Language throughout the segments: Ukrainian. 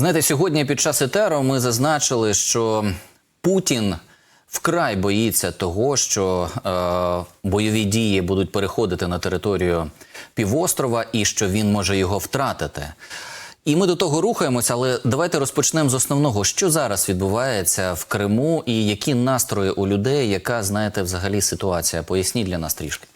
Знаєте, сьогодні під час етеру ми зазначили, що Путін вкрай боїться того, що е, бойові дії будуть переходити на територію півострова і що він може його втратити. І ми до того рухаємося, але давайте розпочнемо з основного. Що зараз відбувається в Криму і які настрої у людей, яка знаєте взагалі ситуація? Поясніть для нас трішки.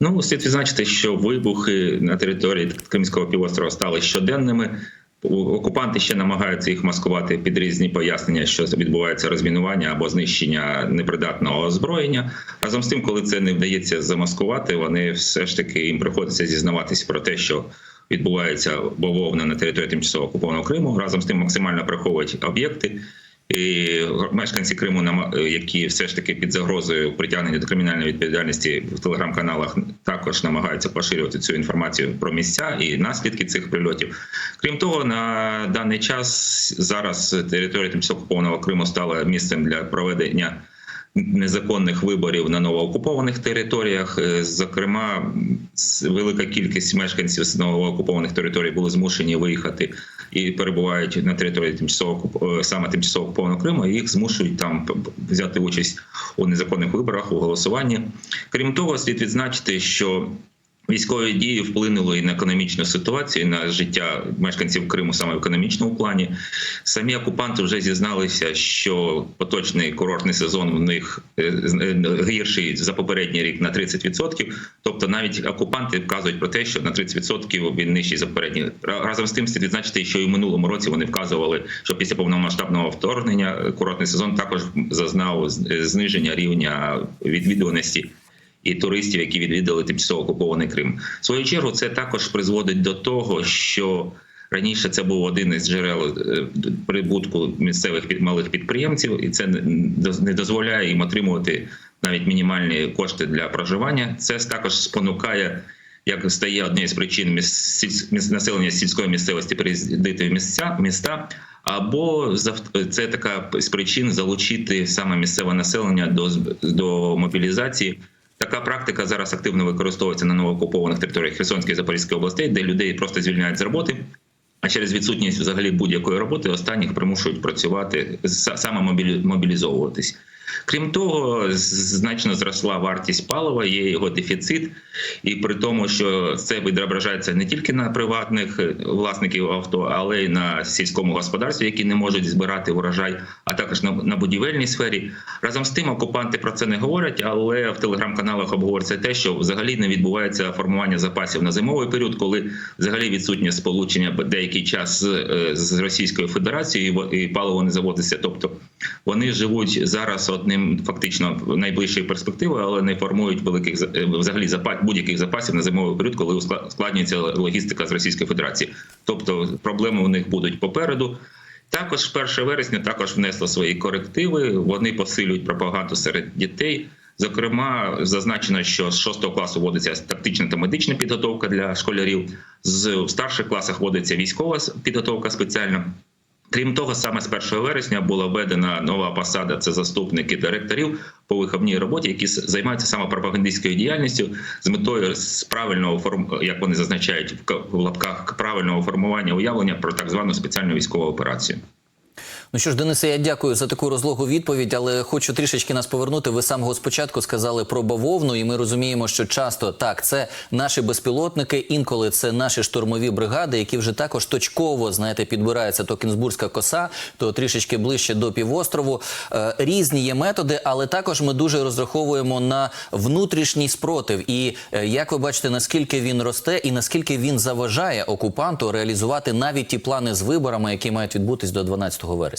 Ну, слід відзначити, що вибухи на території Кримського півострова стали щоденними. Окупанти ще намагаються їх маскувати під різні пояснення, що відбувається розмінування або знищення непридатного озброєння. Разом з тим, коли це не вдається замаскувати, вони все ж таки їм приходиться зізнаватись про те, що відбувається бавовна на території тимчасово окупованого Криму. Разом з тим максимально приховують об'єкти. І мешканці Криму, які все ж таки під загрозою притягнення до кримінальної відповідальності в телеграм-каналах, також намагаються поширювати цю інформацію про місця і наслідки цих прильотів. Крім того, на даний час зараз територія тимчасово окупованого Криму стала місцем для проведення незаконних виборів на новоокупованих територіях. Зокрема, велика кількість мешканців знову окупованих територій були змушені виїхати і перебувають на території тимчасово саме тимчасово окупованого Криму. і Їх змушують там взяти участь у незаконних виборах у голосуванні. Крім того, слід відзначити, що Військові дії вплинули і на економічну ситуацію, і на життя мешканців Криму саме в економічному плані. Самі окупанти вже зізналися, що поточний курортний сезон в них гірший за попередній рік на 30%. Тобто, навіть окупанти вказують про те, що на 30% він нижчий за попередній. Разом з тим слід відзначити, що і в минулому році вони вказували, що після повномасштабного вторгнення курортний сезон також зазнав зниження рівня відвідуваності і туристів, які відвідали тимчасово окупований Крим. В свою чергу це також призводить до того, що раніше це був один із джерел прибутку місцевих малих підприємців, і це не дозволяє їм отримувати навіть мінімальні кошти для проживання. Це також спонукає. Як стає однією з причин населення сільської місцевості приїздити в місця міста, або це така з причин залучити саме місцеве населення до, до мобілізації. Така практика зараз активно використовується на новоокупованих територіях Херсонської і Запорізької областей, де людей просто звільняють з роботи. А через відсутність взагалі будь-якої роботи останніх примушують працювати саме мобілізовуватись. Крім того, значно зросла вартість палива, є його дефіцит, і при тому, що це відображається не тільки на приватних власників авто, але й на сільському господарстві, які не можуть збирати урожай, а також на, будівельній сфері. Разом з тим, окупанти про це не говорять, але в телеграм-каналах обговорюється те, що взагалі не відбувається формування запасів на зимовий період, коли взагалі відсутнє сполучення деякий час з, з Російською Федерацією і паливо не заводиться. Тобто вони живуть зараз одним фактично найближчої перспективи, але не формують великих взагалі запас будь-яких запасів на зимовий період, коли ускладнюється логістика з Російської Федерації. Тобто проблеми у них будуть попереду. Також 1 вересня також внесло свої корективи. Вони посилюють пропаганду серед дітей. Зокрема, зазначено, що з 6 класу вводиться тактична та медична підготовка для школярів. З старших класах вводиться військова підготовка спеціальна. Крім того, саме з 1 вересня була введена нова посада це заступники директорів по виховній роботі, які займаються саме пропагандистською діяльністю з метою з правильного форм, як вони зазначають в лапках правильного формування уявлення про так звану спеціальну військову операцію. Ну що ж, Денисе, я дякую за таку розлогу відповідь, але хочу трішечки нас повернути. Ви самого спочатку сказали про бавовну, і ми розуміємо, що часто так це наші безпілотники, інколи це наші штурмові бригади, які вже також точково знаєте, підбираються то Кінзбурзька коса, то трішечки ближче до півострову. Е, різні є методи, але також ми дуже розраховуємо на внутрішній спротив. І е, як ви бачите, наскільки він росте, і наскільки він заважає окупанту реалізувати навіть ті плани з виборами, які мають відбутись до 12 вересня.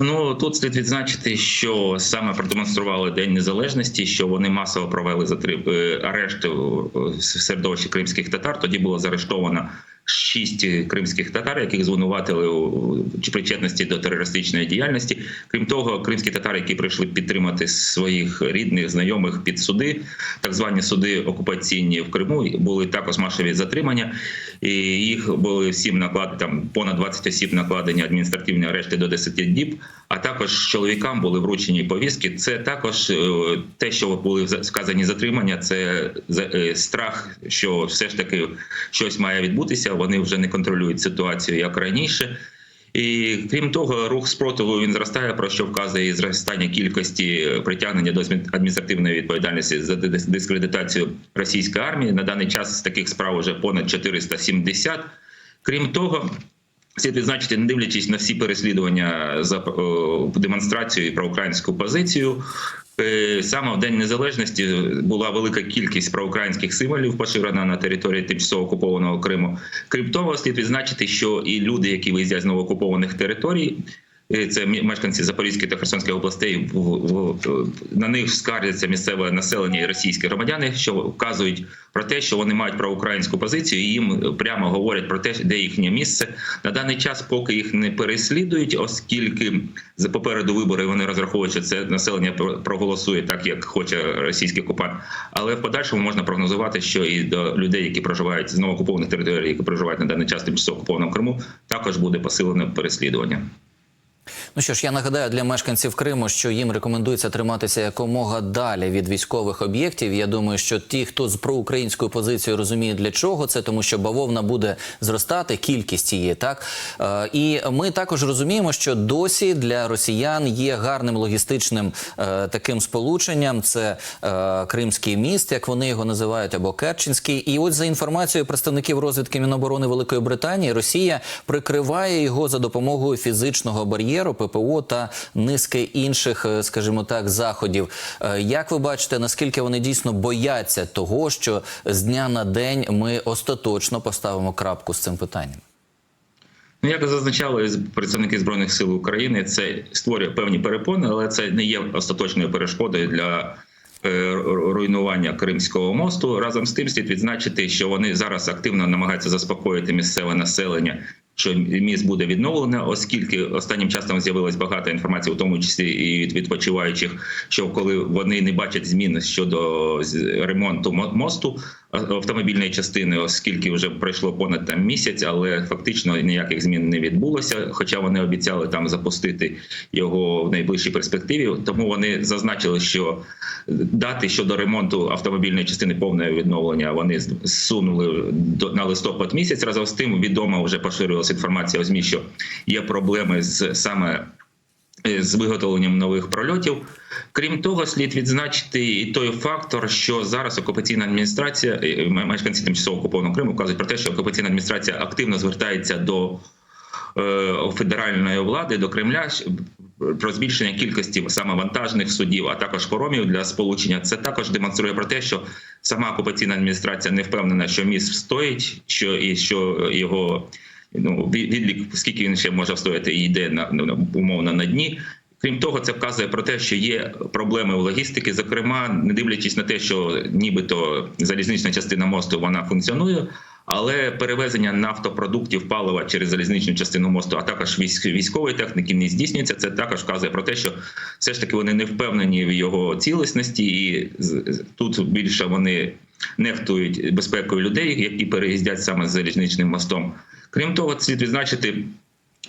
Ну тут слід відзначити, що саме продемонстрували День Незалежності, що вони масово провели затрип арешти в середовищі кримських татар. Тоді було заарештовано шість кримських татар, яких звинуватили у причетності до терористичної діяльності. Крім того, кримські татари, які прийшли підтримати своїх рідних, знайомих під суди, так звані суди окупаційні в Криму, були також масові затримання, і їх були всім наклад там понад 20 осіб накладені адміністративні арешти до 10 діб. а також чоловікам були вручені повістки. Це також е, те, що були сказані затримання, це е, страх, що все ж таки щось має відбутися. Вони вже не контролюють ситуацію як раніше. І крім того, рух спротиву він зростає, про що вказує і зростання кількості притягнення до адміністративної відповідальності за дискредитацію російської армії. На даний час таких справ вже понад 470. Крім того, слід відзначити, не дивлячись на всі переслідування за е, демонстрацію і проукраїнську позицію. Е, Саме в День Незалежності була велика кількість проукраїнських символів поширена на території тимчасово окупованого Криму. Крім того, слід відзначити, що і люди, які виїздять з новоокупованих територій, це мешканці Запорізької та Херсонської областей, на них скаржаться місцеве населення і російські громадяни, що вказують про те, що вони мають проукраїнську позицію, і їм прямо говорять про те, де їхнє місце. На даний час, поки їх не переслідують, оскільки попереду вибори вони розраховують, що це населення про- проголосує так, як хоче російський окупант. Але в подальшому можна прогнозувати, що і до людей, які проживають з новоокупованих територій, які проживають на даний час тимчасово окупованому Криму, також буде посилене переслідування. Ну що ж, я нагадаю для мешканців Криму, що їм рекомендується триматися якомога далі від військових об'єктів. Я думаю, що ті, хто з проукраїнською позицією розуміє, для чого це, тому що бавовна буде зростати, кількість її, так е, і ми також розуміємо, що досі для росіян є гарним логістичним е, таким сполученням. Це е, Кримський міст, як вони його називають, або Керченський. І от за інформацією представників розвідки Міноборони Великої Британії, Росія прикриває його за допомогою фізичного бар'єру, ППО та низки інших, е, скажімо так, заходів. Е, Як ви бачите, наскільки вони дійсно бояться того, що з дня на день ми остаточно поставимо крапку з цим питанням? Ну, як зазначали представники збройних сил України, це створює певні перепони, але це не є остаточною перешкодою для е, руйнування Кримського мосту. Разом з тим слід відзначити, що вони зараз активно намагаються заспокоїти місцеве населення. Що міст буде відновлено, оскільки останнім часом з'явилось багато інформації, у тому числі і від відпочиваючих, що коли вони не бачать змін щодо ремонту мо- мосту автомобільної частини, оскільки вже пройшло понад там місяць, але фактично ніяких змін не відбулося. Хоча вони обіцяли там запустити його в найближчій перспективі. Тому вони зазначили, що дати щодо ремонту автомобільної частини повного відновлення вони зсунули на листопад місяць. Разом з тим відомо вже поширювалася інформація у змі, що є проблеми з саме з виготовленням нових прольотів. Крім того, слід відзначити і той фактор, що зараз окупаційна адміністрація, е, мешканці тимчасово окупованого Криму кажуть про те, що окупаційна адміністрація активно звертається до е, федеральної влади, до Кремля про збільшення кількості саме вантажних судів, а також поромів для сполучення. Це також демонструє про те, що сама окупаційна адміністрація не впевнена, що міст встоїть, що і що його ну від- відлік, скільки він ще може встояти, і йде на ну, умовно на дні. Крім того, це вказує про те, що є проблеми в логістиці. Зокрема, не дивлячись на те, що нібито залізнична частина мосту вона функціонує, але перевезення нафтопродуктів палива через залізничну частину мосту, а також військ- військової техніки не здійснюється. Це також вказує про те, що все ж таки вони не впевнені в його цілісності, і тут більше вони нехтують безпекою людей, які переїздять саме з залізничним мостом. Крім того, слід відзначити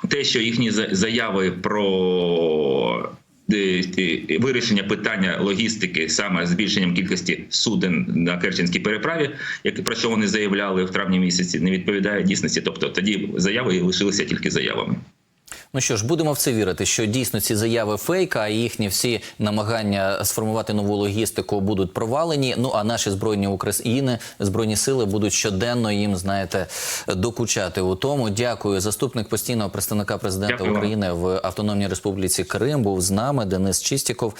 те, що їхні заяви про е, е, вирішення питання логістики, саме збільшенням кількості суден на Керченській переправі, як про що вони заявляли в травні місяці, не відповідає дійсності. Тобто тоді заяви лишилися тільки заявами. Ну що ж, будемо в це вірити, що дійсно ці заяви фейк, а їхні всі намагання сформувати нову логістику будуть провалені. Ну а наші збройні України, збройні сили будуть щоденно їм, знаєте, докучати у тому. Дякую. Заступник постійного представника президента Дякую. України в Автономній Республіці Крим був з нами Денис Чистіков.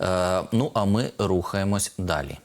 Е, ну а ми рухаємось далі.